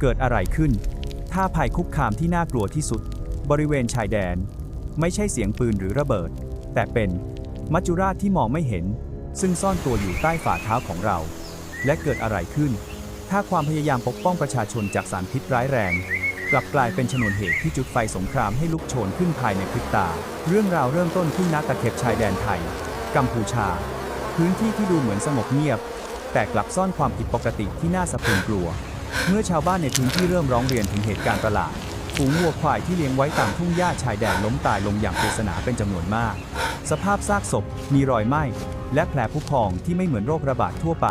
เกิดอะไรขึ้น ถ้าภัยคุกคามที่น่ากลัวที่สุด บริเวณชายแดน ไม่ใช่เสียงปืนหรือระเบิด แต่เป็นมัจจุราชที่มองไม่เห็น ซึ่งซ่อนตัวอยู่ใต้ฝ่าเท้าของเรา และเกิดอะไรขึ้น ถ้าความพยายามปกป้องประชาชนจากสารพิษร้ายแรง กลับกลายเป็นชนวนเหตุที่จุดไฟสงครามให้ลุกโชนขึ้นภายในพริบตา เรื่องราวเริ่มต้นที่นักตะเข็บชายแดนไทย กัมพูชา พื้นที่ที่ดูเหมือนสงบเงียบ แต่กลับซ่อนความผิดปกติที่น่าสะพรึงกลัว เมื่อชาวบ้านในพื้นที่เริ่มร้องเรียนถึงเหตุการณ์ประหลาดฝูงวัวควายที่เลี้ยงไว้ตามทุ่งหญ้าชายแดนล้มตายลงอย่างปริศนาเป็นจำนวนมาก สภาพซากศพ มีรอยไหม้ และแผลผุพองที่ไม่เหมือนโรคระบาดทั่วไป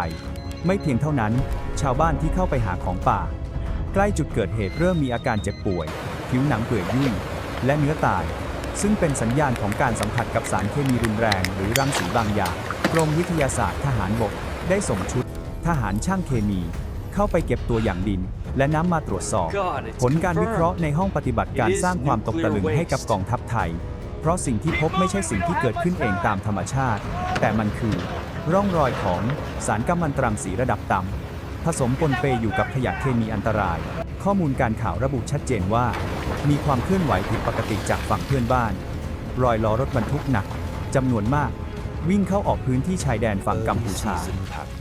ไม่เพียงเท่านั้น ชาวบ้านที่เข้าไปหาของป่า ใกล้จุดเกิดเหตุเริ่มมีอาการเจ็บป่วย ผิวหนังเปื่อยยุ่ยและเนื้อตาย ซึ่งเป็นสัญญาณของการสัมผัสกับสารเคมีรุนแรง หรือรังสีบางอย่างกรมวิทยาศาสตร์ทหารบกได้ส่งชุด ทหารช่างเคมี เข้าไปเก็บตัวอย่างดิน และน้ำมาตรวจสอบ God, it's ผลการวิเคราะห์ confirmed. ในห้องปฏิบัติการ It is สร้างความตกตะลึง nuclear ให้กับ waste. กองทัพไทย เพราะสิ่งที่พบไม่ใช่สิ่งที่เกิดขึ้นเองตามธรรมชาติ แต่มันคือ ร่องรอยของสารกัมมันตรังสีระดับต่ำผสมปนเปอยู่กับขยะเคมีอันตราย ข้อมูลการข่าวระบุชัดเจนว่า มีความเคลื่อนไหวผิดปกติจากฝั่งเพื่อนบ้าน รอยล้อรถบรรทุกหนักจำนวนมาก วิ่งเข้าออกพื้นที่ชายแดนฝั่งกัมพูชา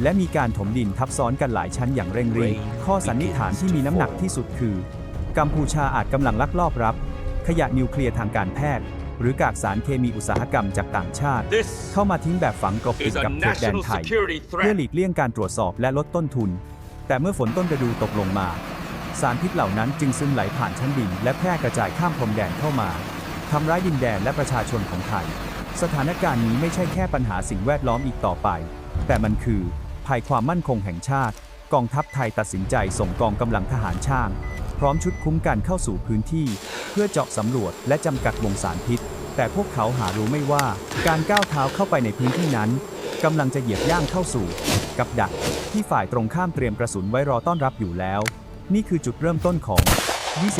และมีการถมดินทับซ้อนกันหลายชั้นอย่างเร่งรีบข้อสันนิษฐานที่มีน้ำหนักที่สุดคือ กัมพูชาอาจกำลังลักลอบรับ ขยะนิวเคลียร์ทางการแพทย์ หรือกากสารเคมีอุตสาหกรรมจากต่างชาติ This เข้ามาทิ้งแบบฝังกลบติด is a กับเขตแดน national ไทย security เพื่อ threat. หลีกเลี่ยงการตรวจสอบและลดต้นทุน แต่เมื่อฝนต้นฤดูตกลงมา สารพิษเหล่านั้นจึงซึมไหลผ่านชั้นดิน และแพร่กระจายข้ามพรมแดนเข้ามาทำร้ายดินแดนและประชาชนของไทย สถานการณ์นี้ไม่ใช่แค่ปัญหาสิ่งแวดล้อมอีกต่อไป แต่มันคือ ภัยความมั่นคงแห่งชาติ กองทัพไทยตัดสินใจส่งกองกำลังทหารช่าง พร้อมชุดคุ้มกันเข้าสู่พื้นที่ เพื่อเจาะสำรวจและจำกัดวงสารพิษ แต่พวกเขาหารู้ไม่ว่า การก้าวเท้าเข้าไปในพื้นที่นั้นกำลังจะเหยียบย่างเข้าสู่ กับดักที่ฝ่ายตรงข้ามเตรียมกระสุนไว้รอต้อนรับอยู่แล้ว นี่คือจุดเริ่มต้นของ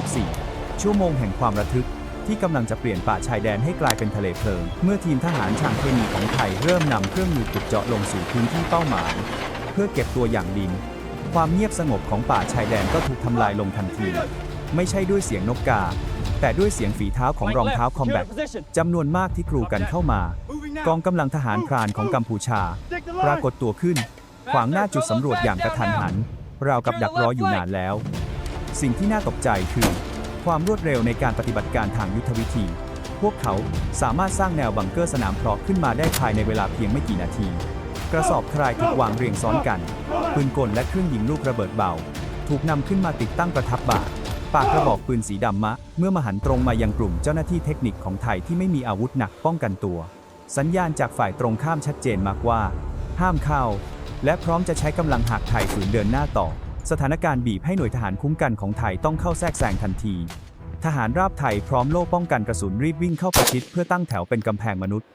24 ชั่วโมงแห่งความระทึก ที่กำลังจะเปลี่ยนป่าชายแดนให้กลายเป็นทะเลเพลิง เมื่อทีมทหารช่างเคมีของไทยเริ่มนำเครื่องมือขุดเจาะลงสู่พื้นที่เป้าหมาย เพื่อเก็บตัวอย่างดิน ความเงียบสงบของป่าชายแดนก็ถูกทำลายลงทันที ไม่ใช่ด้วยเสียงนกกา แต่ด้วยเสียงฝีเท้าของรองเท้าคอมแบทจำนวนมากที่กรูกันเข้ามา กองกำลังทหารพรานของกัมพูชา ปรากฏตัวขึ้น ขวางหน้าจุดสำรวจอย่างกระทันหันราวกับดักรออยู่นานแล้ว สิ่งที่น่าตกใจคือ ความรวดเร็วในการปฏิบัติการทางยุทธวิธี พวกเขาสามารถสร้างแนวบังเกอร์สนามเพาะขึ้นมาได้ภายในเวลาเพียงไม่กี่นาที กระสอบคลายถูกวางเรียงซ้อนกัน ปืนกลและเครื่องยิงลูกระเบิดเบา ถูกนำขึ้นมาติดตั้งประทับบ่าปากกระบอกปืนสีดำมะ เมื่อมาหันตรงมายังกลุ่มเจ้าหน้าที่เทคนิคของไทยที่ไม่มีอาวุธหนักป้องกันตัว สัญญาณจากฝ่ายตรงข้ามชัดเจนมากว่า ห้ามเข้า และพร้อมจะใช้กำลังหากไทยฝืนเดินหน้าต่อ สถานการณ์บีบให้หน่วยทหารคุ้มกันของไทยต้องเข้าแทรกแซงทันที ทหารราบไทยพร้อมโล่ป้องกันกระสุนรีบวิ่งเข้าประชิดเพื่อตั้งแถวเป็นกำแพงมนุษย์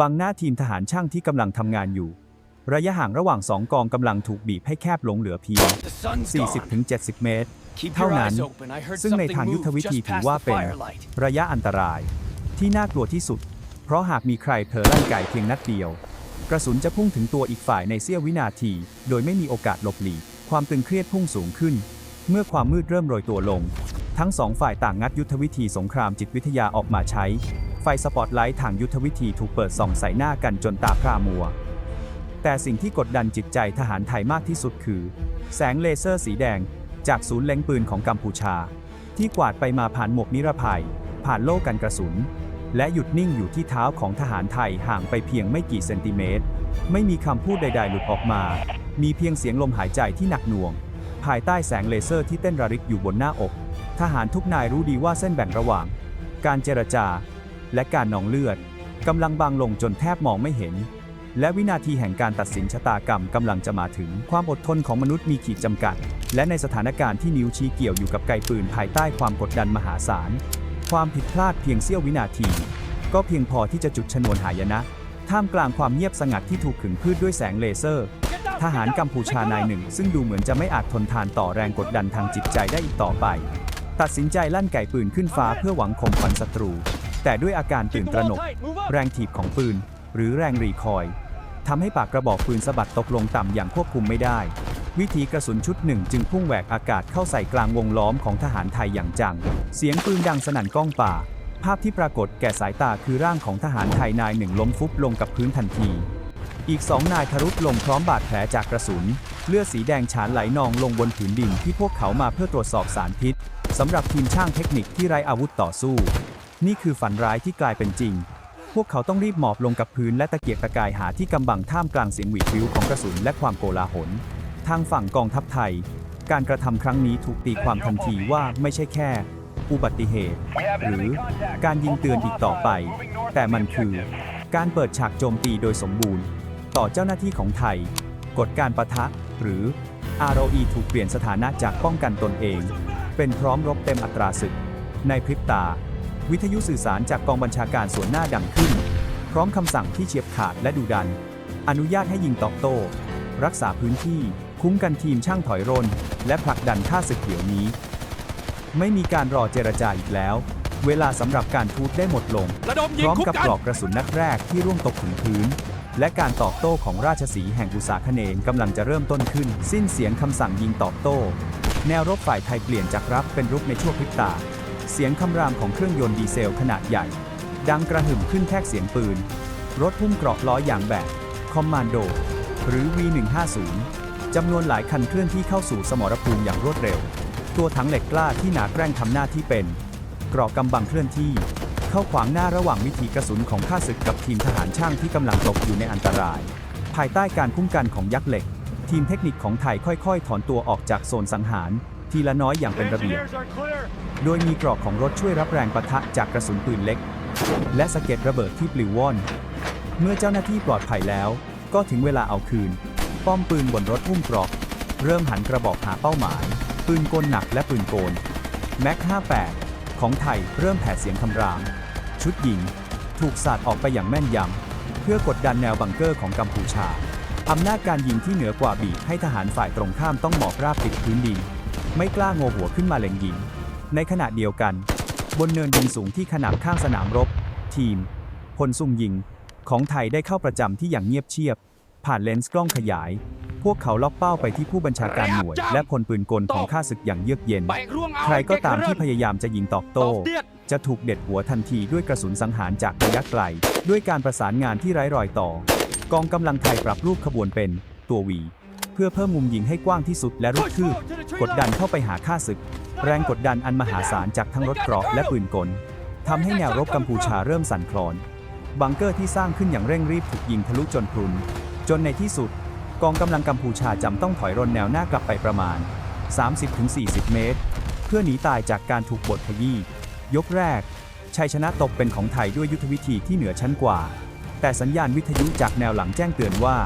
บังหน้าทีมทหารช่างที่กำลังทำงานอยู่ ระยะห่างระหว่างสองกองกำลังถูกบีบให้แคบลงเหลือเพียง 40-70 เมตร เท่านั้น ซึ่งในทางยุทธวิธีถือว่าเป็น ระยะอันตราย ที่น่ากลัวที่สุด เพราะหากมีใครเผลอลั่นไก่เพียงนัดเดียว กระสุนจะพุ่งถึงตัวอีกฝ่ายในเสี้ยววินาที โดยไม่มีโอกาสหลบหลีก ความตึงเครียดพุ่งสูงขึ้น เมื่อความมืดเริ่มโรยตัวลง ทั้งสองฝ่ายต่างงัดยุทธวิธีสงครามจิตวิทยาออกมาใช้ ไฟสปอตไลท์ทางยุทธวิธีถูกเปิดส่องใส่หน้ากันจนตาพร่ามัว แต่สิ่งที่กดดันจิตใจทหารไทยมากที่สุดคือ แสงเลเซอร์สีแดง จากศูนย์เล็งปืนของกัมพูชา ที่กวาดไปมาผ่านหมวกนิรภัย ผ่านโล่กันกระสุน และหยุดนิ่งอยู่ที่เท้าของทหารไทยห่างไปเพียงไม่กี่เซนติเมตร ไม่มีคำพูดใด ๆ หลุดออกมา มีเพียงเสียงลมหายใจที่หนักหน่วง ภายใต้แสงเลเซอร์ที่เต้นระริกอยู่บนหน้าอก ทหารทุกนายรู้ดีว่าเส้นแบ่งระหว่าง การเจรจา และการนองเลือดกำลังบางลงจนแทบมองไม่เห็น และวินาทีแห่งการตัดสินชะตากรรมกำลังจะมาถึงความอดทนของมนุษย์มีขีดจำกัด และในสถานการณ์ที่นิ้วชี้เกี่ยวอยู่กับไกปืนภายใต้ความกดดันมหาศาล ความผิดพลาดเพียงเสี้ยววินาที ก็เพียงพอที่จะจุดชนวนหายนะ ท่ามกลางความเงียบสงัดที่ถูกขึงพืชด้วยแสงเลเซอร์ ทหารกัมพูชานายหนึ่ง ซึ่งดูเหมือนจะไม่อาจทนทานต่อแรงกดดันทางจิตใจได้อีกต่อไป ตัดสินใจลั่นไก่ปืนขึ้นฟ้าเพื่อหวังข่มขวัญศัตรู แต่ด้วยอาการตื่นตระหนก แรงถีบของปืน หรือแรงรีคอยทำให้ปากกระบอกปืนสะบัดตกลงต่ำอย่างควบคุมไม่ได้ วิถีกระสุนชุดหนึ่งจึงพุ่งแหวกอากาศเข้าใส่กลางวงล้อมของทหารไทยอย่างจัง เสียงปืนดังสนั่นก้องป่า ภาพที่ปรากฏแก่สายตาคือร่างของทหารไทยนายหนึ่งล้มฟุบลงกับพื้นทันที อีกสองนายทรุดลงพร้อมบาดแผลจากกระสุน เลือดสีแดงฉานไหลนองลงบนผืนดินที่พวกเขามาเพื่อตรวจสอบสารพิษสำหรับทีมช่างเทคนิคที่ไร้อาวุธต่อสู้ นี่คือฝันร้ายที่กลายเป็นจริง พวกเขาต้องรีบหมอบลงกับพื้นและตะเกียกตะกายหาที่กำบังท่ามกลางเสียงหวีดวิวของกระสุนและความโกลาหล ทางฝั่งกองทัพไทย การกระทำครั้งนี้ถูกตีความทันทีว่าไม่ใช่แค่ อุบัติเหตุ หรือการยิงเตือนอีกต่อไป แต่มันคือ การเปิดฉากโจมตีโดยสมบูรณ์ ต่อเจ้าหน้าที่ของไทย กฎการประทะ หรือ ROE ถูกเปลี่ยนสถานะจากป้องกันตนเอง เป็นพร้อมรบเต็มอัตราศึก ในพริบตา วิทยุสื่อสารจากกองบัญชาการส่วนหน้าดังขึ้น พร้อมคำสั่งที่เฉียบขาดและดุดัน อนุญาตให้ยิงตอบโต้ รักษาพื้นที่ คุ้มกันทีมช่างถอยร่น และผลักดันค่าศึกเดี๋ยวนี้ ไม่มีการรอเจรจาอีกแล้ว เวลาสำหรับการทูตได้หมดลงระดมพยิงร้อมคุ้มกับกันปลอกกระสุนนัดแรกที่ร่วงตกถึงพื้น และการตอบโต้ของราชสีห์แห่งอุษาคเนย์กำลังจะเริ่มต้นขึ้น สิ้นเสียงคำสั่งยิงตอบโต้ แนวรบฝ่ายไทยเปลี่ยนจากรับเป็นรุกในชั่วพริบตา เสียงคำรามของเครื่องยนต์ดีเซลขนาดใหญ่ ดังกระหึ่มขึ้นแทกเสียงปืน รถพุ่มเกราะล้ออย่างแบบคอมมานโด หรือ V150 จำนวนหลายคันเคลื่อนที่เข้าสู่สมรภูมิอย่างรวดเร็ว ตัวถังเหล็กกล้าที่หนาแกร่งทำหน้าที่เป็นเกราะกำบังเคลื่อนที่ เข้าขวางหน้าระหว่างวิถีกระสุนของข้าศึกกับทีมทหารช่างที่กำลังตกอยู่ในอันตราย ภายใต้การคุ้มกันของยักษ์เหล็ก ทีมเทคนิคของไทยค่อยๆ ถอนตัวออกจากโซนสังหาร ทีละน้อยอย่างเป็นระเบียบ โดยมีกรอกของรถช่วยรับแรงปะทะจากกระสุนปืนเล็ก และสะเก็ดระเบิดที่ปลิวว่อน เมื่อเจ้าหน้าที่ปลอดภัยแล้ว ก็ถึงเวลาเอาคืน ป้อมปืนบนรถหุ้มกรอกเริ่มหันกระบอกหาเป้าหมาย ปืนกลหนักและปืนโกนแม็ก 58 ของไทยเริ่มแผดเสียงคำราม ชุดยิง ถูกสาดออกไปอย่างแม่นยำ เพื่อกดดันแนวบังเกอร์ของกัมพูชา อำนาจการยิงที่เหนือกว่าบีบให้ทหารฝ่ายตรงข้ามต้องหมอบราบติดพื้นดิน ไม่กล้าโงหัวขึ้นมาเล็งยิง ในขณะเดียวกัน บนเนินดินสูงที่ขนาบข้างสนามรบ ทีมพลซุ่มยิง ของไทยได้เข้าประจำที่อย่างเงียบเชียบ ผ่านเลนส์กล้องขยาย พวกเขาล็อกเป้าไปที่ผู้บัญชาการหน่วย และพลปืนกลของข้าศึกอย่างเยือกเย็นแบ่งร่วงเอาใครก็ตามที่เงพยายามจะยิงตอบตโต้อบเดียดจะถูกเด็ดหัวทันทีด้วยกระสุนสังหารจากระยะไกล ด้วยการประสานงานที่ไร้รอยต่อ กองกำลังไทยปรับรูปขบวนเป็น ตัววี เพื่อเพิ่มมุมยิงให้กว้างที่สุดและรุกคืบกดดันเข้าไปหาข้าศึก แรงกดดันอันมหาศาลจากทั้งรถเกราะและปืนกลทำให้แนวรบกัมพูชาเริ่มสั่นคลอน บังเกอร์ที่สร้างขึ้นอย่างเร่งรีบถูกยิงทะลุจนพรุน จนในที่สุด กองกำลังกัมพูชาจำต้องถอยร่นแนวหน้ากลับไปประมาณ 30-40 เมตร เพื่อหนีตายจากการถูกบดขยี้ยกแรก ชัยชนะตกเป็นของไทยด้วยยุทธวิธีที่เหนือชั้นกว่า แต่สัญญาณวิทยุจากแนวหลังแจ้งเตือนว่า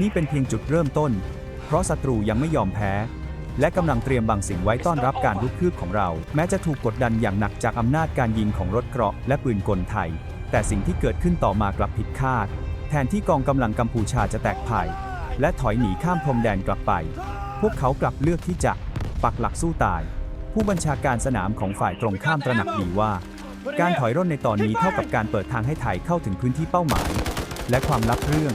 นี่เป็นเพียงจุดเริ่มต้น เพราะศัตรูยังไม่ยอมแพ้ และกำลังเตรียมบางสิ่งไว้ต้อนรับการรุกคืบของเรา แม้จะถูกกดดันอย่างหนักจากอำนาจการยิงของรถเกราะและปืนกลไทย แต่สิ่งที่เกิดขึ้นต่อมากลับผิดคาด แทนที่กองกำลังกัมพูชาจะแตกพ่ายและถอยหนีข้ามพรมแดนกลับไป พวกเขากลับเลือกที่จะปักหลักสู้ตาย ผู้บัญชาการสนามของฝ่ายตรงข้ามตระหนักดีว่า การถอยร่นในตอนนี้เท่ากับการเปิดทางให้ไทยเข้าถึงพื้นที่เป้าหมาย และความลับเรื่อง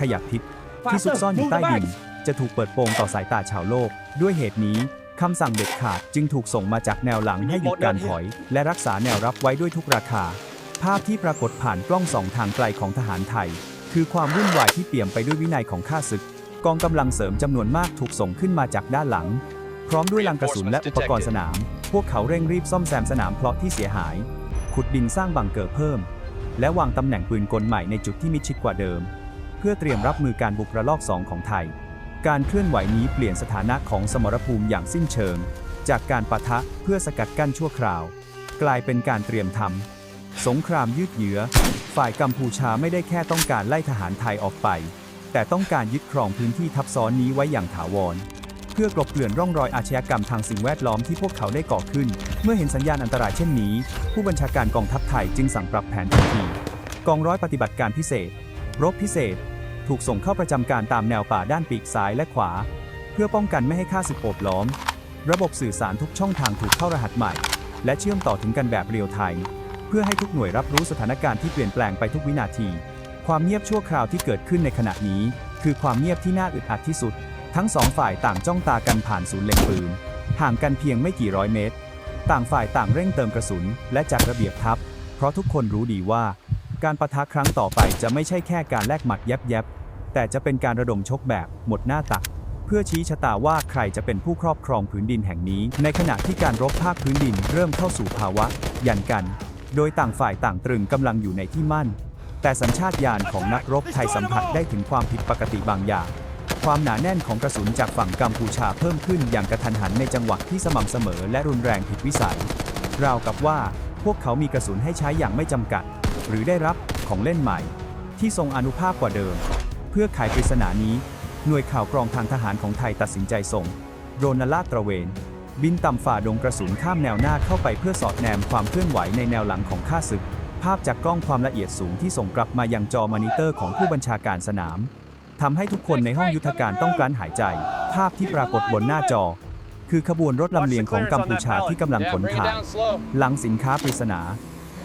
ขยะพิษที่ซุกซ่อนอยู่ใต้ดินจะถูกเปิดโปงต่อสายตาชาวโลก ด้วยเหตุนี้คำสั่งเด็ดขาดจึงถูกส่งมาจากแนวหลังให้หยุดการถอย และรักษาแนวรับไว้ด้วยทุกราคา ภาพที่ปรากฏผ่านกล้องสองทางไกลของทหารไทย คือความวุ่นวายที่เปี่ยมไปด้วยวินัยของข้าศึก กองกำลังเสริมจำนวนมากถูกส่งขึ้นมาจากด้านหลัง พร้อมด้วยลังกระสุนและอุปกรณ์สนาม พวกเขาเร่งรีบซ่อมแซมสนามเพลาะที่เสียหาย ขุดดินสร้างบังเกอร์เพิ่ม และวางตำแหน่งปืนกลใหม่ในจุดที่มิดชิดกว่าเดิม เพื่อเตรียมรับมือการบุกระลอกสองของไทย การเคลื่อนไหวนี้เปลี่ยนสถานะของสมรภูมิอย่างสิ้นเชิง จากการปะทะเพื่อสกัดกั้นชั่วคราว กลายเป็นการเตรียมทำ สงครามยืดเยื้อ ฝ่ายกัมพูชาไม่ได้แค่ต้องการไล่ทหารไทยออกไป แต่ต้องการยึดครองพื้นที่ทับซ้อนนี้ไว้อย่างถาวร เพื่อกลบเกลื่อนร่องรอยอาชญากรรมทางสิ่งแวดล้อมที่พวกเขาได้ก่อขึ้น เมื่อเห็นสัญญาณอันตรายเช่นนี้ ผู้บัญชาการกองทัพไทยจึงสั่งปรับแผนทันที กองร้อยปฏิบัติการพิเศษ รบพิเศษ ถูกส่งเข้าประจำการตามแนวป่าด้านปีกซ้ายและขวา เพื่อป้องกันไม่ให้ข้าศึกโอบล้อม ระบบสื่อสารทุกช่องทางถูกเข้ารหัสใหม่ และเชื่อมต่อถึงกันแบบเรียลไทม์ เพื่อให้ทุกหน่วยรับรู้สถานการณ์ที่เปลี่ยนแปลงไปทุกวินาที ความเงียบชั่วคราวที่เกิดขึ้นในขณะนี้ คือความเงียบที่น่าอึดอัดที่สุด ทั้งสองฝ่ายต่างจ้องตากันผ่านศูนย์เล็งปืน ห่างกันเพียงไม่กี่ร้อยเมตร ต่างฝ่ายต่างเร่งเติมกระสุน และจัดระเบียบทัพ เพราะทุกคนรู้ดีว่า การประทะครั้งต่อไปจะไม่ใช่แค่การแลกหมัดแยบๆ แต่จะเป็นการระดมชกแบบหมดหน้าตักเพื่อชี้ชะตาว่าใครจะเป็นผู้ครอบครองพื้นดินแห่งนี้ ในขณะที่การรบภาคพื้นดินเริ่มเข้าสู่ภาวะ ยันกัน โดยต่างฝ่ายต่างตรึงกำลังอยู่ในที่มั่น แต่สัญชาตญาณของนักรบไทยสัมผัสได้ถึงความผิดปกติบางอย่าง ความหนาแน่นของกระสุนจากฝั่งกัมพูชาเพิ่มขึ้นอย่างกระทันหันในจังหวะที่สม่ำเสมอและรุนแรงผิดวิสัย ราวกับว่าพวกเขามีกระสุนให้ใช้อย่างไม่จำกัด หรือได้รับของเล่นใหม่ ที่ทรงอนุภาพกว่าเดิม เพื่อไขปริศนานี้ หน่วยข่าวกรองทางทหารของไทยตัดสินใจส่งโดรนลาดตระเวน บินต่ำฝ่าดงกระสุนข้ามแนวหน้าเข้าไปเพื่อสอดแนมความเคลื่อนไหวในแนวหลังของข้าศึก ภาพจากกล้องความละเอียดสูงที่ส่งกลับมายังจอมอนิเตอร์ของผู้บัญชาการสนามทำให้ทุกคนในห้องยุทธการต้องกลั้นหายใจ ภาพที่ปรากฏบนหน้าจอ คือขบวนรถลำเลียงของกัมพูชาที่กำลังขนถ่ายหลังสินค้าปริศนา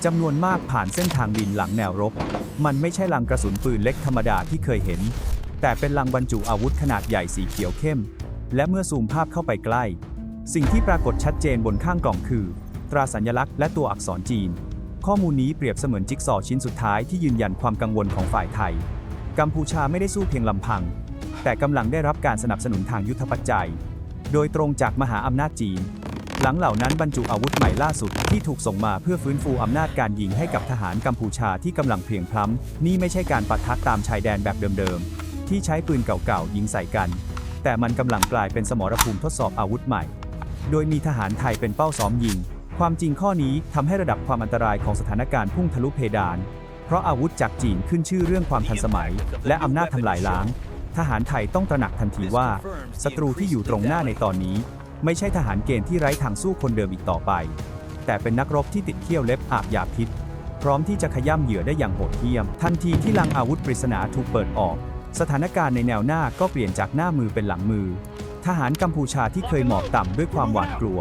จำนวนมากผ่านเส้นทางดินหลังแนวรบ มันไม่ใช่ลังกระสุนปืนเล็กธรรมดาที่เคยเห็น แต่เป็นลังบรรจุอาวุธขนาดใหญ่สีเขียวเข้ม และเมื่อซูมภาพเข้าไปใกล้ สิ่งที่ปรากฏชัดเจนบนข้างกล่องคือ ตราสัญลักษณ์และตัวอักษรจีน ข้อมูลนี้เปรียบเสมือนจิ๊กซอว์ชิ้นสุดท้ายที่ยืนยันความกังวลของฝ่ายไทย กัมพูชาไม่ได้สู้เพียงลำพัง แต่กำลังได้รับการสนับสนุนทางยุทธปัจจัย โดยตรงจากมหาอำนาจจีน หลังเหล่านั้นบรรจุอาวุธใหม่ล่าสุดที่ถูกส่งมาเพื่อฟื้นฟูอำนาจการยิงให้กับทหารกัมพูชาที่กำลังเพียงพล้ำนี่ไม่ใช่การปะทะตามชายแดนแบบเดิมๆที่ใช้ปืนเก่าๆยิงใส่กัน แต่มันกำลังกลายเป็นสมรภูมิทดสอบอาวุธใหม่ โดยมีทหารไทยเป็นเป้าซ้อมยิง ความจริงข้อนี้ทำให้ระดับความอันตรายของสถานการณ์พุ่งทะลุเพดาน เพราะอาวุธจากจีนขึ้นชื่อเรื่องความทันสมัย และอำนาจทำลายล้าง ทหารไทยต้องตระหนักทันทีว่าศัตรูที่อยู่ตรงหน้าในตอนนี้ ไม่ใช่ทหารเกณฑ์ที่ไร้ทางสู้คนเดิมอีกต่อไป แต่เป็นนักรบที่ติดเขี้ยวเล็บอาบยาพิษ พร้อมที่จะขย่ำเหยื่อได้อย่างโหดเหี้ยม ทันทีที่ลังอาวุธปริศนาถูกเปิดออก สถานการณ์ในแนวหน้าก็เปลี่ยนจากหน้ามือเป็นหลังมือ ทหารกัมพูชาที่เคยหมอบต่ำด้วยความหวาดกลัว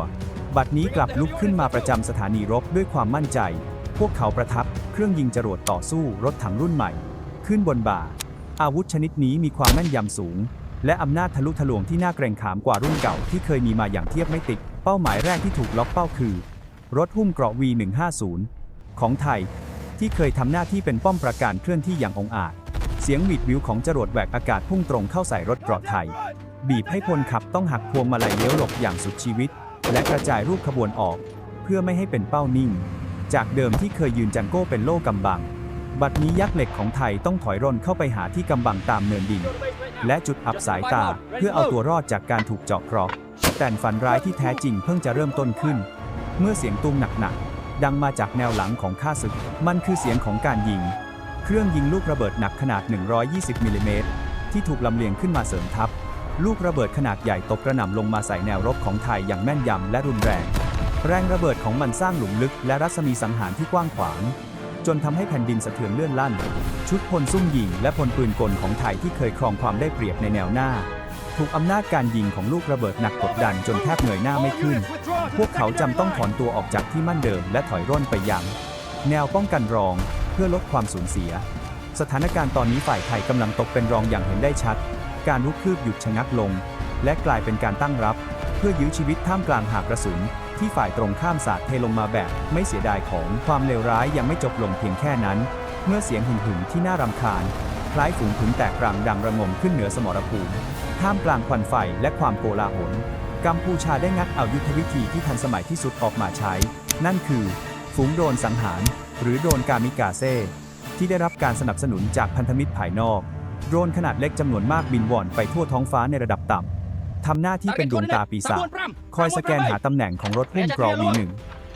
บัดนี้กลับลุกขึ้นมาประจำสถานีรบด้วยความมั่นใจ พวกเขาประทับเครื่องยิงจรวดต่อสู้รถถังรุ่นใหม่ ขึ้นบนบ่า อาวุธชนิดนี้มีความแม่นยำสูง และอำนาจทะลุทะลวงที่น่าเกรงขามกว่ารุ่นเก่าที่เคยมีมาอย่างเทียบไม่ติด เป้าหมายแรกที่ถูกล็อกเป้าคือ รถหุ้มเกราะ V150 ของไทย ที่เคยทำหน้าที่เป็นป้อมปราการเคลื่อนที่อย่างองอาจ เสียงหวีดวิวของจรวดแหวกอากาศพุ่งตรงเข้าใส่รถเกราะไทย บีบให้พลขับต้องหักพวงมาลัยเลี้ยวหลบอย่างสุดชีวิต และกระจายรูปขบวนออก เพื่อไม่ให้เป็นเป้านิ่ง จากเดิมที่เคยยืนจังโก้เป็นโล่กำบัง บัดนี้ยักษ์เหล็กของไทยต้องถอยร่นเข้าไปหาที่กำบังตามเนินดิน และจุดอับสายตาเพื่อเอาตัวรอดจากการถูกเจาะเคราะห์แต่ฝันร้ายที่แท้จริงเพิ่งจะเริ่มต้นขึ้น เมื่อเสียงตุ้มหนักๆดังมาจากแนวหลังของข้าศึก มันคือเสียงของการยิง เครื่องยิงลูกระเบิดหนักขนาด 120มิลลิเมตรที่ถูกลำเลียงขึ้นมาเสริมทัพ ลูกระเบิดขนาดใหญ่ตกกระหน่ำลงมาใส่แนวรบของไทยอย่างแม่นยำและรุนแรง แรงระเบิดของมันสร้างหลุมลึกและรัศมีสังหารที่กว้างขวาง จนทำให้แผ่นดินสะเทือนเลื่อนลั่น ชุดพลซุ่มยิงและพลปืนกลของไทยที่เคยครองความได้เปรียบในแนวหน้า ถูกอำนาจการยิงของลูกระเบิดหนักกดดันจนแทบเงยหน้าไม่ขึ้น พวกเขาจำต้องถอนตัวออกจากที่มั่นเดิมและถอยร่นไปยังแนวป้องกันรองเพื่อลดความสูญเสีย สถานการณ์ตอนนี้ฝ่ายไทยกำลังตกเป็นรองอย่างเห็นได้ชัด การลุกคืบหยุดชะงักลง และกลายเป็นการตั้งรับ เพื่อยื้อชีวิตท่ามกลางหากกระสุน ที่ฝ่ายตรงข้ามสาดเทลงมาแบบ ไม่เสียดายของความเลวร้ายยังไม่จบลงเพียงแค่นั้น เมื่อเสียงหึ่งหึ่งๆที่น่ารำคาญ คล้ายฝูงผึ้งแตกรังดังระงมขึ้นเหนือสมรภูมิท่ามกลางควันไฟและความโกลาหลกัมพูชาได้งัดเอายุทธวิธีที่ทันสมัยที่สุดออกมาใช้ นั่นคือฝูงโดนสังหาร หรือโดนกามิกาเซ่ที่ได้รับการสนับสนุนจากพันธมิตรภายนอก โดรนขนาดเล็กจำนวนมากบินว่อนไปทั่วท้องฟ้าในระดับต่ำ ทำหน้าที่เป็นดวงตาปีศาจ คอยสแกนหาตำแหน่งของรถหุ้มกรอวีหนึ่ง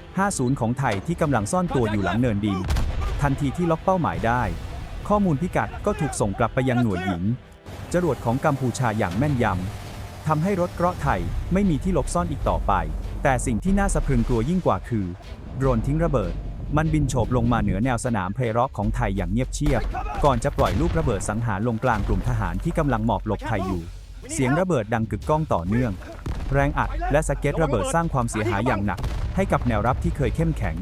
50ของไทยที่กำลังซ่อนตัวอยู่หลังเนินดิน ทันทีที่ล็อกเป้าหมายได้ ข้อมูลพิกัดก็ถูกส่งกลับไปยังหน่วยหญิง จรวดของกัมพูชาอย่างแม่นยำทำให้รถเกราะไทยไม่มีที่หลบซ่อนอีกต่อไป แต่สิ่งที่น่าสะพรึงกลัวยิ่งกว่าคือ โดรนทิ้งระเบิด มันบินโฉบลงมาเหนือแนวสนามเพลร็อกของไทยอย่างเงียบเชียบ ก่อนจะปล่อยลูกระเบิดสังหารลงกลางกลุ่มทหารที่กำลังหมอบหลบภัยอยู่ เสียงระเบิดดังกึกก้องต่อเนื่อง แรงอัดและสะเก็ดระเบิดสร้างความเสียหายอย่างหนัก ให้กับแนวรับที่เคยเข้มแข็ง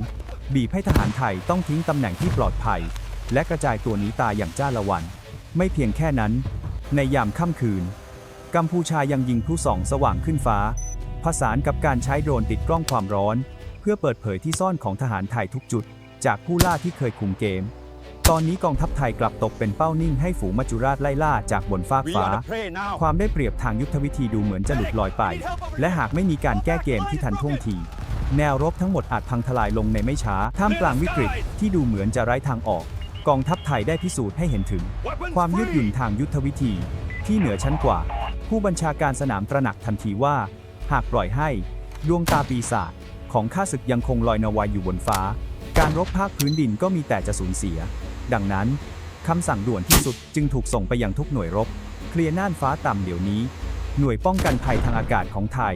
บีบให้ทหารไทยต้องทิ้งตำแหน่งที่ปลอดภัย และกระจายตัวหนีตายอย่างจ้าละวัน ไม่เพียงแค่นั้น ในยามค่ำคืน กัมพูชายังยิงพลุส่องสว่างขึ้นฟ้าผสานกับการใช้โดรนติดกล้องความร้อน เพื่อเปิดเผยที่ซ่อนของทหารไทยทุกจุด จากผู้ล่าที่เคยคุมเกม ตอนนี้กองทัพไทยกลับตกเป็นเป้านิ่งให้ฝูงมัจจุราชไล่ล่าจากบนฟาก We ฟ้า are the prey now. ความได้เปรียบทางยุทธวิธีดูเหมือนจะหลุดลอยไป และหากไม่มีการแก้เกมที่ทันท่วงทีแนวรบทั้งหมดอาจพังทลายลงในไม่ช้า ท่ามกลางวิกฤตที่ดูเหมือนจะไร้ทางออก กองทัพไทยได้พิสูจน์ให้เห็นถึง Weapons ความยืดหยุ่น free. ทางยุทธวิธี ที่เหนือชั้นกว่า ผู้บัญชาการสนามตระหนักทันทีว่า หากปล่อยให้ ดวงตาปีศาจ ของข้าศึกยังคงลอยนวายอยู่บนฟ้า การรบภาคพื้นดินก็มีแต่จะสูญเสีย ดังนั้นคำสั่งด่วนที่สุดจึงถูกส่งไปยังทุกหน่วยรบ เคลียร์น่านฟ้าต่ำเดี๋ยวนี้ หน่วยป้องกันภัยทางอากาศของไทย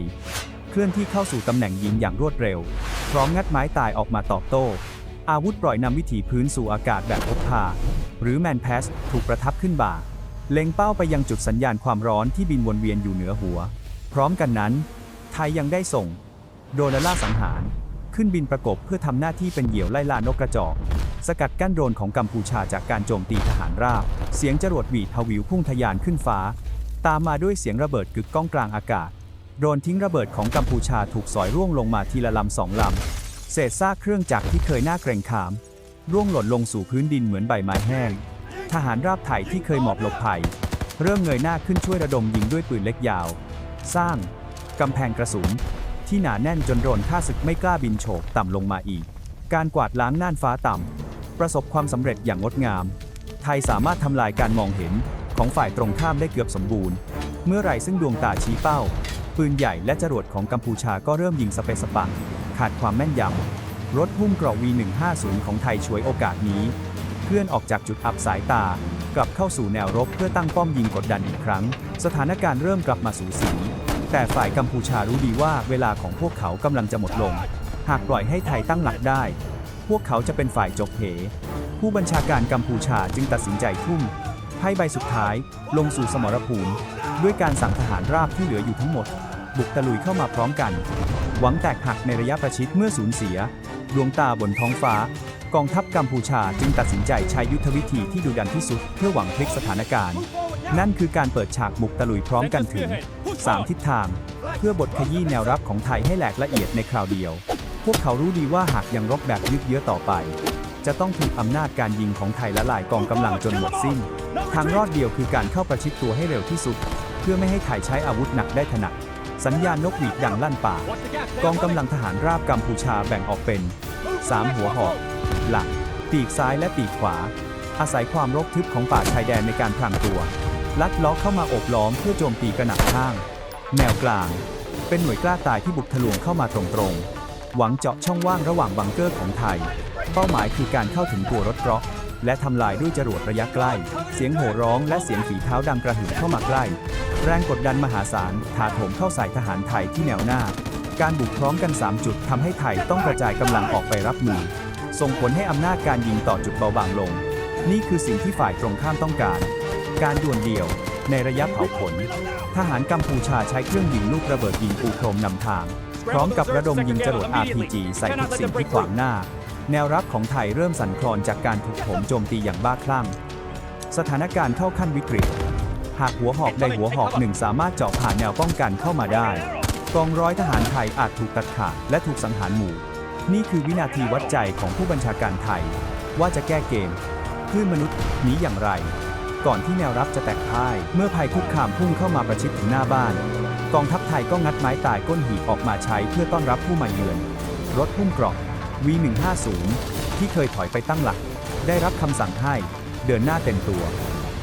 เคลื่อนที่เข้าสู่ตำแหน่งยิงอย่างรวดเร็ว พร้อมงัดไม้ตายออกมาตอบโต้ อาวุธปล่อยนำวิถีพื้นสู่อากาศแบบพกพา หรือแมนแพสถูกประทับขึ้นบ่า เล็งเป้าไปยังจุดสัญญาณความร้อนที่บินวนเวียนอยู่เหนือหัว พร้อมกันนั้น ไทยยังได้ส่ง โดนล่าสังหาร ขึ้นบินประกบเพื่อทำหน้าที่เป็นเหยี่ยวไล่ล่านกกระจอก สกัดกั้นโดรนของกัมพูชาจากการโจมตีทหารราบ เสียงจรวดหวีดฮวิวพุ่งทะยานขึ้นฟ้า ตามมาด้วยเสียงระเบิดกึกก้องกลางอากาศ โดรนทิ้งระเบิดของกัมพูชาถูกสอยร่วงลงมาทีละลำสองลำ เศษซากเครื่องจักรที่เคยน่าเกรงขาม ร่วงหล่นลงสู่พื้นดินเหมือนใบไม้แห้ง ทหารราบไทยที่เคยหมอบหลบภัย เริ่มเงยหน้าขึ้นช่วยระดมยิงด้วยปืนเล็กยาว สร้างกำแพงกระสุน ที่หนาแน่นจนโดนฆ่าศึกไม่กล้าบินโฉบต่ำลงมาอีก การกวาดล้างน่านฟ้าต่ำ ประสบความสำเร็จอย่างงดงาม ไทยสามารถทำลายการมองเห็นของฝ่ายตรงข้ามได้เกือบสมบูรณ์ เมื่อไรซึ่งดวงตาชี้เป้า ปืนใหญ่และจรวดของกัมพูชาก็เริ่มยิงสเปสปังขาดความแม่นยำ รถหุ้มเกราะ V150 ของไทยช่วยโอกาสนี้ เคลื่อนออกจากจุดอับสายตา กลับเข้าสู่แนวรบเพื่อตั้งป้อมยิงกดดันอีกครั้ง สถานการณ์เริ่มกลับมาสูสี แต่ฝ่ายกัมพูชารู้ดีว่าเวลาของพวกเขากำลังจะหมดลง หากปล่อยให้ไทยตั้งหลักได้ พวกเขาจะเป็นฝ่ายจบเห ผู้บัญชาการกัมพูชาจึงตัดสินใจทุ่มไพ่ใบสุดท้ายลงสู่สมรภูมิ ด้วยการสั่งทหารราบที่เหลืออยู่ทั้งหมด บุกตะลุยเข้ามาพร้อมกัน หวังแตกหักในระยะประชิดเมื่อสูญเสีย ดวงตาบนท้องฟ้า กองทัพกัมพูชาจึงตัดสินใจใช้ยุทธวิธีที่ดุดันที่สุดเพื่อหวังพลิกสถานการณ์ นั่นคือการเปิดฉากบุกตะลุยพร้อมกันถึง 3 ทิศทาง เพื่อบดขยี้แนวรับของไทยให้แหลกละเอียดในคราวเดียว พวกเขารู้ดีว่าหากยังรบแบบยืดเยื้อต่อไป จะต้องถูกอำนาจการยิงของไทยละลายกองกำลังจนหมดสิ้น ทางรอดเดียวคือการเข้าประชิดตัวให้เร็วที่สุด เพื่อไม่ให้ไทยใช้อาวุธหนักได้ถนัดสัญญาณนกหวีดดังลั่นป่ากองกำลังทหารราบกัมพูชาแบ่งออกเป็น 3 หัวหอก หลัก ปีกซ้ายและปีกขวา อาศัยความรกทึบของป่าชายแดนในการพรางตัว ลัดล้อเข้ามาโอบล้อมเพื่อโจมตีกระหน่ำข้าง แนวกลาง เป็นหน่วยกล้าตายที่บุกทะลวงเข้ามาตรงๆ หวังเจาะช่องว่างระหว่างบังเกอร์ของไทย เป้าหมายคือการเข้าถึงตัวรถเกราะและทำลายด้วยจรวดระยะใกล้ เสียงโห่ร้องและเสียงฝีเท้าดังกระหึ่มเข้ามาใกล้ แรงกดดันมหาศาลถาโถมเข้าใส่ทหารไทยที่แนวหน้า การบุกพร้อมกัน 3 จุดทำให้ไทยต้องกระจายกำลังออกไปรับมือ ส่งผลให้อำนาจการยิงต่อจุดเบาบางลง นี่คือสิ่งที่ฝ่ายตรงข้ามต้องการ การด่วนเดี่ยว ในระยะเผาขน ทหารกัมพูชาใช้เครื่องยิงลูกระเบิดยิงปูพรมนำทาง พร้อมกับระดมยิงจรวด RPG ใส่ทุกสิ่งที่ขวางหน้า แนวรับของไทยเริ่มสั่นคลอนจากการถูกโถมโจมตีอย่างบ้าคลั่ง สถานการณ์เข้าขั้นวิกฤต หากหัวหอกใดหัวหอกหนึ่งสามารถเจาะผ่านแนวป้องกันเข้ามาได้กองร้อยทหารไทยอาจถูกตัดขาดและถูกสังหารหมู่ นี่คือวินาทีวัดใจของผู้บัญชาการไทย ว่าจะแก้เกมคลื่นมนุษย์หนีอย่างไร ก่อนที่แนวรับจะแตกพ่าย เมื่อภัยคุกคามพุ่งเข้ามาประชิดถึงหน้าบ้าน กองทัพไทยก็งัดไม้ตายก้นหีบออกมาใช้เพื่อต้อนรับผู้มาเยือน รถพุ่มเกราะ V150 ที่เคยถอยไปตั้งหลัก ได้รับคำสั่งให้ เดินหน้าเต็มตัว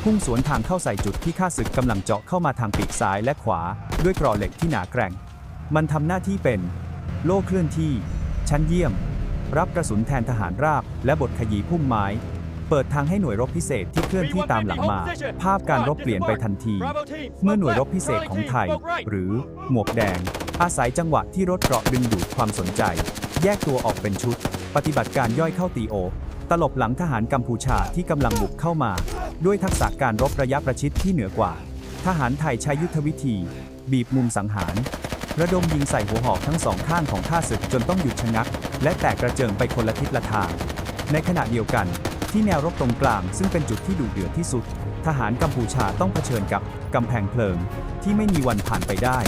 พุ่งสวนทางเข้าใส่จุดที่ข้าศึกกำลังเจาะเข้ามาทางปีกซ้ายและขวา ด้วยกรอเหล็กที่หนาแกร่ง มันทำหน้าที่เป็น โล่เคลื่อนที่ ชั้นเยี่ยม รับกระสุนแทนทหารราบ และบทขยีพุ่มไม้ เปิดทางให้หน่วยรบพิเศษที่เคลื่อนที่ตามหลังมา ภาพการรบเปลี่ยนไปทันที เมื่อหน่วยรบพิเศษของไทย หรือหมวกแดง อาศัยจังหวะที่รถเกราะดึงดูดความสนใจ แยกตัวออกเป็นชุด ปฏิบัติการย่อยเข้าตีโอ ตลบหลังทหารกัมพูชาที่กำลังบุกเข้ามา ด้วยทักษะการรบระยะประชิดที่เหนือกว่า ทหารไทยใช้ยุทธวิธี บีบมุมสังหาร ระดมยิงใส่หัวหอกทั้งสองข้างของข้าศึกจนต้องหยุดชะงัก และแตกกระเจิงไปคนละทิศละทาง ในขณะเดียวกันที่แนวรบตรงกลางซึ่งเป็นจุดที่ดุเดือดที่สุด ทหารกัมพูชาต้องเผชิญกับกำแพงเพลิง ที่ไม่มีวันผ่านไปได้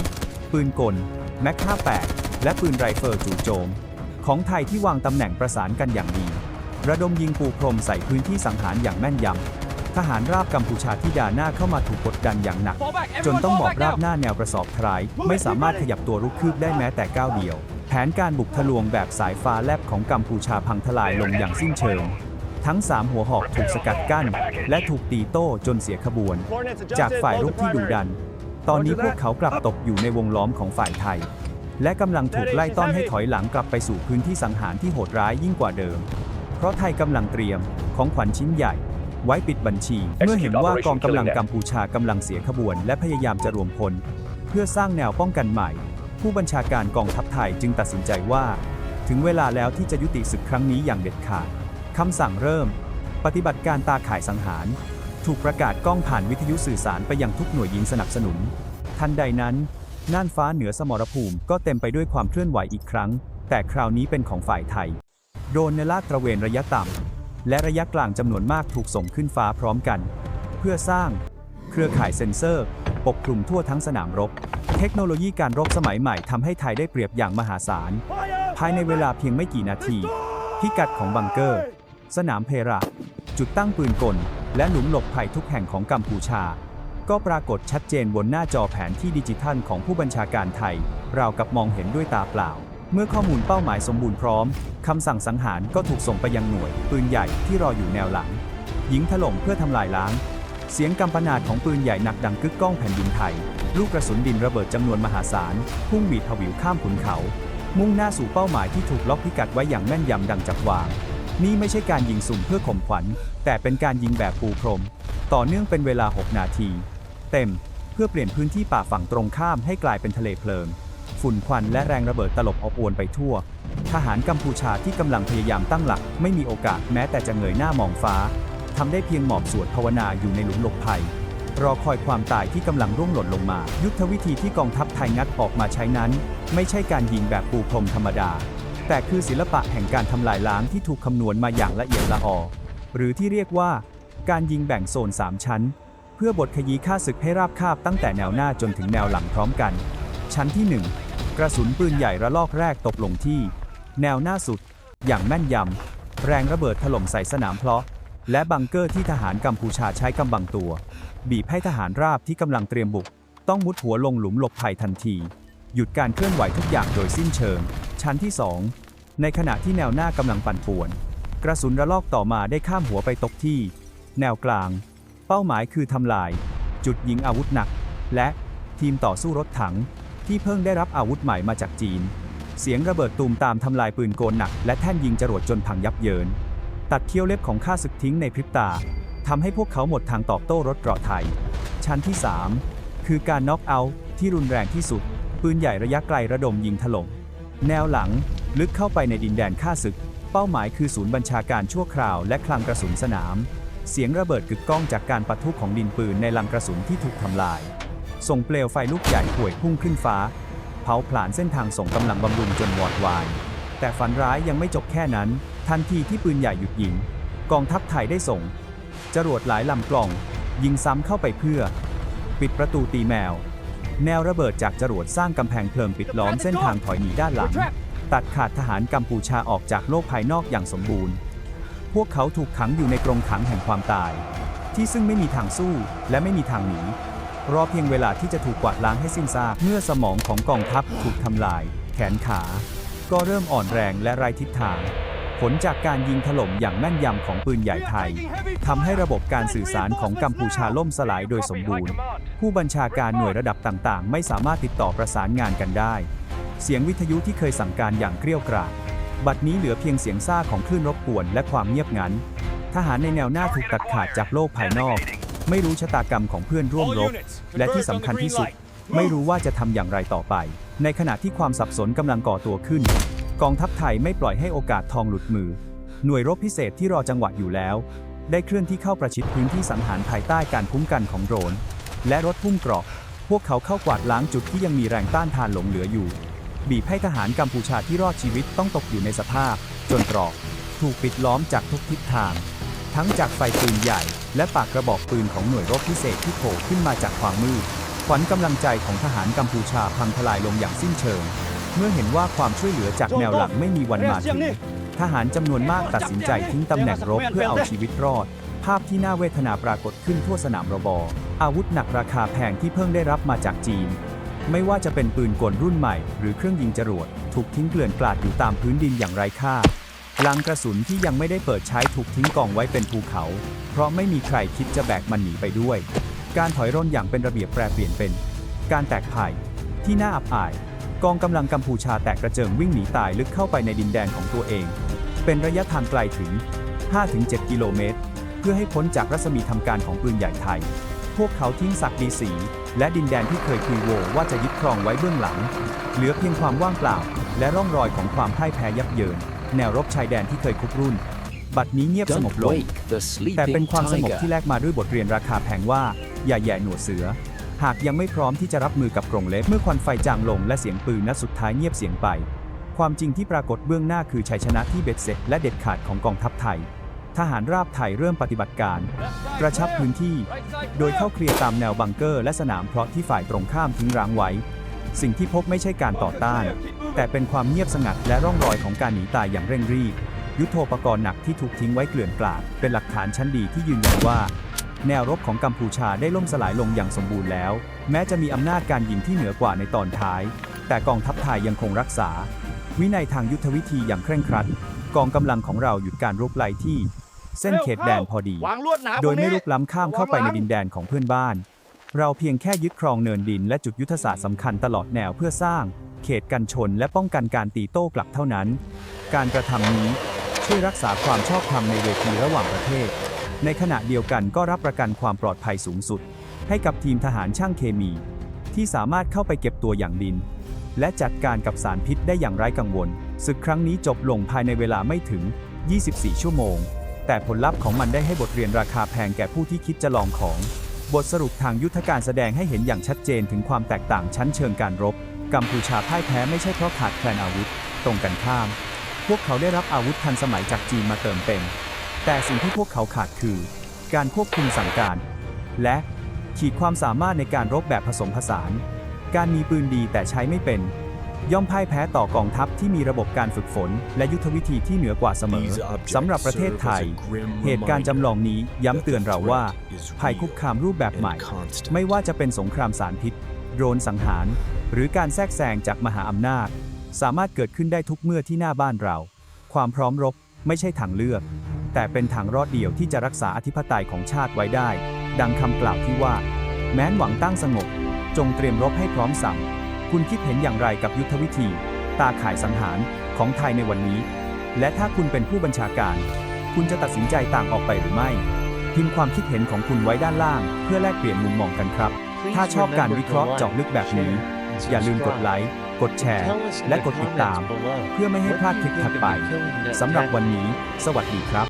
ปืนกลแม็ก58 และปืนไรเฟิลจู่โจม ของไทยที่วางตำแหน่งประสานกันอย่างดี ระดมยิงปูพรมใส่พื้นที่สังหารอย่างแม่นยำ ทหารราบกัมพูชาที่ด่าหน้าเข้ามาถูกกดดันอย่างหนัก Fall back. จน Everyone ต้องหม fall อบ back ราบ now. หน้าแนวกระสอบทราย ไม่สามารถขยับตัวรุกคืบได้แม้แต่ก้าวเดียว แผนการบุกทะลวงแบบสายฟ้าแลบของกัมพูชาพังทลายลงอย่างสิ้นเชิง ทั้ง 3 หัวหอกถูกสกัดกั้น และถูกตีโต้จนเสียขบวน จากฝ่ายรุกที่ดุดัน ตอนนี้พวกเขากลับตกอยู่ในวงล้อมของฝ่ายไทย และกำลังถูกไล่ต้อนให้ถอยหลังกลับไปสู่พื้นที่สังหารที่โหดร้ายยิ่งกว่าเดิม เพราะไทยกำลังเตรียมของขวัญชิ้นใหญ่ ไว้ปิดบัญชี เมื่อเห็นว่ากองกำลังกัมพูชากำลังเสียขบวน และพยายามจะรวมพล เพื่อสร้างแนวป้องกันใหม่ ผู้บัญชาการกองทัพไทยจึงตัดสินใจว่า ถึงเวลาแล้วที่จะยุติศึกครั้งนี้อย่างเด็ดขาดคำสั่งเริ่ม ปฏิบัติการตาข่ายสังหาร ถูกประกาศกล้องผ่านวิทยุสื่อสารไปยังทุกหน่วยยิงสนับสนุน ทันใดนั้นน่านฟ้าเหนือสมรภูมิก็เต็มไปด้วยความเคลื่อนไหวอีกครั้ง แต่คราวนี้เป็นของฝ่ายไทย โดรนในลาดตระเวนระยะต่ำ และระยะกลางจำนวนมากถูกส่งขึ้นฟ้าพร้อมกัน เพื่อสร้าง เครือข่ายเซ็นเซอร์ ปกคลุมทั่วทั้งสนามรบ เทคโนโลยีการรบสมัยใหม่ทำให้ไทยได้เปรียบอย่างมหาศาล ภายในเวลาเพียงไม่กี่นาที พิกัดของบังเกอร์ สนามเพระ จุดตั้งปืนกล และหลุมหลบภัยทุกแห่งของกัมพูชา ก็ปรากฏชัดเจนบนหน้าจอแผนที่ดิจิทัลของผู้บัญชาการไทย ราวกับมองเห็นด้วยตาเปล่า เมื่อข้อมูลเป้าหมายสมบูรณ์พร้อม คำสั่งสังหารก็ถูกส่งไปยังหน่วย ปืนใหญ่ที่รออยู่แนวหลัง ยิงถล่มเพื่อทำลายล้าง เสียงกำปนาดของปืนใหญ่หนักดังกึกก้องแผ่นดินไทย ลูกกระสุนดินระเบิดจำนวนมหาศาล พุ่งบีดผวิวข้ามขุนเขา มุ่งหน้าสู่เป้าหมายที่ถูกล็อกพิกัดไว้อย่างแม่นยำดังจับวาง นี่ไม่ใช่การยิงสุ่มเพื่อข่มขวัญ แต่เป็นการยิงแบบปูพรม ต่อเนื่องเป็นเวลา 6 นาที เต็ม เพื่อเปลี่ยนพื้นที่ป่าฝั่งตรงข้ามให้กลายเป็นทะเลเพลิง ฝุ่นควันและแรงระเบิดตลบอบอวนไปทั่ว ทหารกัมพูชาที่กำลังพยายามตั้งหลัก ไม่มีโอกาสแม้แต่จะเงยหน้ามองฟ้าทำได้เพียงหมอบสวดภาวนาอยู่ในหลุมหลบภัย รอคอยความตายที่กำลังร่วงหล่นลงมา ยุทธวิธีที่กองทัพไทยงัดออกมาใช้นั้น ไม่ใช่การยิงแบบปูพรมธรรมดา แต่คือศิลปะแห่งการทำลายล้างที่ถูกคำนวณมาอย่างละเอียดละออหรือที่เรียกว่า การยิงแบ่งโซน 3 ชั้น เพื่อบทขยี้ค่าศึกให้ราบคาบตั้งแต่แนวหน้าจนถึงแนวหลังพร้อมกัน ชั้นที่ 1 กระสุนปืนใหญ่ระลอกแรกตกลงที่ แนวหน้าสุด อย่างแม่นยำ แรงระเบิดถล่มใส่สนามเพลาะ และบังเกอร์ที่ทหารกัมพูชาใช้กำบังตัว บีบให้ทหารราบที่กำลังเตรียมบุก ต้องมุดหัวลงหลุมหลบภัยทันที หยุดการเคลื่อนไหวทุกอย่างโดยสิ้นเชิง ชั้นที่ 2 ในขณะที่แนวหน้ากำลังปั่นป่วน กระสุนระลอกต่อมาได้ข้ามหัวไปตกที่ แนวกลาง เป้าหมายคือทำลาย จุดยิงอาวุธหนัก และทีมต่อสู้รถถัง ที่เพิ่งได้รับอาวุธใหม่มาจากจีน เสียงระเบิดตูมตามทำลายปืนโกนหนัก และแท่นยิงจรวดจนพังยับเยิน ตัดเขี้ยวเล็บของข้าศึกทิ้งในพริบตาทำให้พวกเขาหมดทางตอบโต้รถเกราะไทย ชั้นที่ 3 คือการน็อกเอาท์ที่รุนแรงที่สุด ปืนใหญ่ระยะไกลระดมยิงถล่มแนวหลังลึกเข้าไปในดินแดนข้าศึก เป้าหมายคือศูนย์บัญชาการชั่วคราวและคลังกระสุนสนาม เสียงระเบิดกึกก้องจากการปะทุของดินปืนในลังกระสุนที่ถูกทำลาย ส่งเปลวไฟลูกใหญ่ห่วยพุ่งขึ้นฟ้า เผาผลาญเส้นทางส่งกำลังบำรุงจนวอดวาย แต่ฝันร้ายยังไม่จบแค่นั้น ทันทีที่ปืนใหญ่หยุดยิง กองทัพไทยได้ส่ง จรวดหลายลำกล่อง ยิงซ้ำเข้าไปเพื่อ ปิดประตูตีแมว แนวระเบิดจากจรวดสร้างกำแพงเพลิงปิดล้อมเส้นทางถอยหนีด้านหลัง ตัดขาดทหารกัมพูชาออกจากโลกภายนอกอย่างสมบูรณ์ พวกเขาถูกขังอยู่ในกรงขังแห่งความตาย ที่ซึ่งไม่มีทางสู้และไม่มีทางหนี รอเพียงเวลาที่จะถูกกวาดล้างให้สิ้นซากเมื่อสมองของกองทัพถูกทำลาย แขนขา ก็เริ่มอ่อนแรงและไร้ทิศทาง ผลจากการยิงถล่มอย่างแม่นยำของปืนใหญ่ไทยทำให้ระบบการสื่อสารของกัมพูชาล่มสลายโดยสมบูรณ์ ผู้บัญชาการหน่วยระดับต่างๆ ไม่สามารถติดต่อประสานงานกันได้ เสียงวิทยุที่เคยสั่งการอย่างเกรี้ยวกราดบัดนี้เหลือเพียงเสียงซ่าของคลื่นรบกวนและความเงียบงันทหารในแนวหน้าถูกตัดขาดจากโลกภายนอก ไม่รู้ชะตากรรมของเพื่อนร่วมรบ และที่สำคัญที่สุด ไม่รู้ว่าจะทำอย่างไรต่อไป ในขณะที่ความสับสนกำลังก่อตัวขึ้น กองทัพไทยไม่ปล่อยให้โอกาสทองหลุดมือ หน่วยรบพิเศษที่รอจังหวะอยู่แล้ว ได้เคลื่อนที่เข้าประชิดพื้นที่สังหารภายใต้การคุ้มกันของโดรน และรถพุ่มเกรอกพวกเขาเข้ากวาดล้างจุดที่ยังมีแรงต้านทานหลงเหลืออยู่ บีบให้ทหารกัมพูชาที่รอดชีวิตต้องตกอยู่ในสภาพ จนตรอก ถูกปิดล้อมจากทุกทิศทางพ ทั้งจากไฟปืนใหญ่ และปากกระบอกปืนของหน่วยรบพิเศษที่โผล่ขึ้นมาจากความมืด ขวัญกำลังใจของทหารกัมพูชาพังทลายลงอย่างสิ้นเชิง เมื่อเห็นว่าความช่วยเหลือจากแนวหลังไม่มีวันมาถึงทหารจำนวนมากตัดสินใจทิ้งตำแหน่งรบเพื่อเอาชีวิตรอด ภาพที่น่าเวทนาปรากฏขึ้นทั่วสนามรบอาวุธหนักราคาแพงที่เพิ่งได้รับมาจากจีน ไม่ว่าจะเป็นปืนกลรุ่นใหม่ หรือเครื่องยิงจรวด ถูกทิ้งเกลื่อนกลาดอยู่ตามพื้นดินอย่างไร้ค่า ลังกระสุนที่ยังไม่ได้เปิดใช้ถูกทิ้งกองไว้เป็นภูเขา เพราะไม่มีใครคิดจะแบกมันหนีไปด้วย การถอยร่นอย่างเป็นระเบียบแปรเปลี่ยนเป็น การแตกพ่ายที่น่าอับอาย กองกำลังกัมพูชาแตกกระเจิงวิ่งหนีตายลึกเข้าไปในดินแดนของตัวเอง เป็นระยะทางไกลถึง 5-7 กิโลเมตร เพื่อให้พ้นจากรัศมีทำการของปืนใหญ่ไทย พวกเขาทิ้งศักดีศรีและดินแดนที่เคยคุยโวว่าจะยึดครองไว้เบื้องหลัง เหลือเพียงความว่างเปล่า และร่องรอยของความพ่ายแพ้ยับเยิน แนวรบชายแดนที่เคยคุกรุ่น บัดนี้เงียบสงบ Don't ลง wake the แต่เป็น sleeping ความสงบ tiger. ที่แลกมาด้วยบทเรียนราคาแพงว่า อย่าแหย่หนวดเสือ หากยังไม่พร้อมที่จะรับมือกับกรงเล็บเมื่อควันไฟจางลงและเสียงปืนนัดสุดท้ายเงียบเสียงไป ความจริงที่ปรากฏเบื้องหน้าคือชัยชนะที่เบ็ดเสร็จและเด็ดขาดของกองทัพไทย ทหารราบไทยเริ่มปฏิบัติการ กระชับพื้นที่ โดยเข้าเคลียร์ตามแนวบังเกอร์และสนามเพราะที่ฝ่ายตรงข้ามทิ้งร้างไว้ สิ่งที่พบไม่ใช่การต่อต้าน แต่เป็นความเงียบสงัดและร่องรอยของการหนีตายอย่างเร่งรีบ ยุทโธปกรณ์หนักที่ถูกทิ้งไว้เกลื่อนกลาด เป็นหลักฐานชั้นดีที่ยืนยันว่า แนวรบของกัมพูชาได้ล่มสลายลงอย่างสมบูรณ์แล้ว แม้จะมีอำนาจการยิงที่เหนือกว่าในตอนท้าย แต่กองทัพไทยยังคงรักษา วินัยทางยุทธวิธีอย่างเคร่งครัด กองกำลังของเราหยุดการรุกไล่ที่ เส้นเขตแดนพอดี วางลวดหนามโดยไม่ตรงนี้ลุกล้ำข้ามเข้าไปในดินแดนของเพื่อนบ้าน เราเพียงแค่ยึดครองเนินดินและจุดยุทธศาสตร์สำคัญตลอดแนวเพื่อสร้าง เขตกันชนและป้องกันการตีโต้กลับเท่านั้น การกระทำนี้ช่วยรักษาความชอบธรรมในเวทีระหว่างประเทศ ในขณะเดียวกันก็รับประกันความปลอดภัยสูงสุด ให้กับทีมทหารช่างเคมี ที่สามารถเข้าไปเก็บตัวอย่างดิน และจัดการกับสารพิษได้อย่างไร้กังวลศึกครั้งนี้จบลงภายในเวลาไม่ถึง 24 ชั่วโมง แต่ผลลัพธ์ของมันได้ให้บทเรียนราคาแพงแก่ผู้ที่คิดจะลองของ บทสรุปทางยุทธการแสดงให้เห็นอย่างชัดเจนถึงความแตกต่างชั้นเชิงการรบ กัมพูชาพ่ายแพ้ไม่ใช่เพราะขาดแคลนอาวุธ ตรงกันข้าม พวกเขาได้รับอาวุธทันสมัยจากจีนมาเติมเต็ม แต่สิ่งที่พวกเขาขาดคือ การควบคุมสั่งการ และขีดความสามารถในการรบแบบผสมผสาน การมีปืนดีแต่ใช้ไม่เป็น ย่อมพ่ายแพ้ต่อกองทัพที่มีระบบการฝึกฝน และยุทธวิธีที่เหนือกว่าเสมอสำหรับประเทศไทย เหตุการณ์จำลองนี้ย้ำเตือนเราว่า ภัยคุกคามรูปแบบใหม่ ไม่ว่าจะเป็นสงครามสารพิษ โดรนสังหาร หรือการแทรกแซงจากมหาอำนาจ สามารถเกิดขึ้นได้ทุกเมื่อที่หน้าบ้านเรา ความพร้อมรบไม่ใช่ทางเลือก แต่เป็นทางรอดเดียวที่จะรักษาอธิปไตยของชาติไว้ได้ ดังคำกล่าวที่ว่า แม้นหวังตั้งสงบ จงเตรียมรบให้พร้อมสั่ง คุณคิดเห็นอย่างไรกับยุทธวิธี ตาข่ายสังหารของไทยในวันนี้ และถ้าคุณเป็นผู้บัญชาการ คุณจะตัดสินใจต่างออกไปหรือไม่ พิมพ์ความคิดเห็นของคุณไว้ด้านล่าง เพื่อแลกเปลี่ยนมุมมองกันครับ ถ้าชอบการวิเคราะห์เจาะลึกแบบนี้ อย่าลืมกดไลค์กดแชร์ และกดติดตาม เพื่อไม่ให้พลาดคลิปถัดไปสำหรับวันนี้ สวัสดีครับ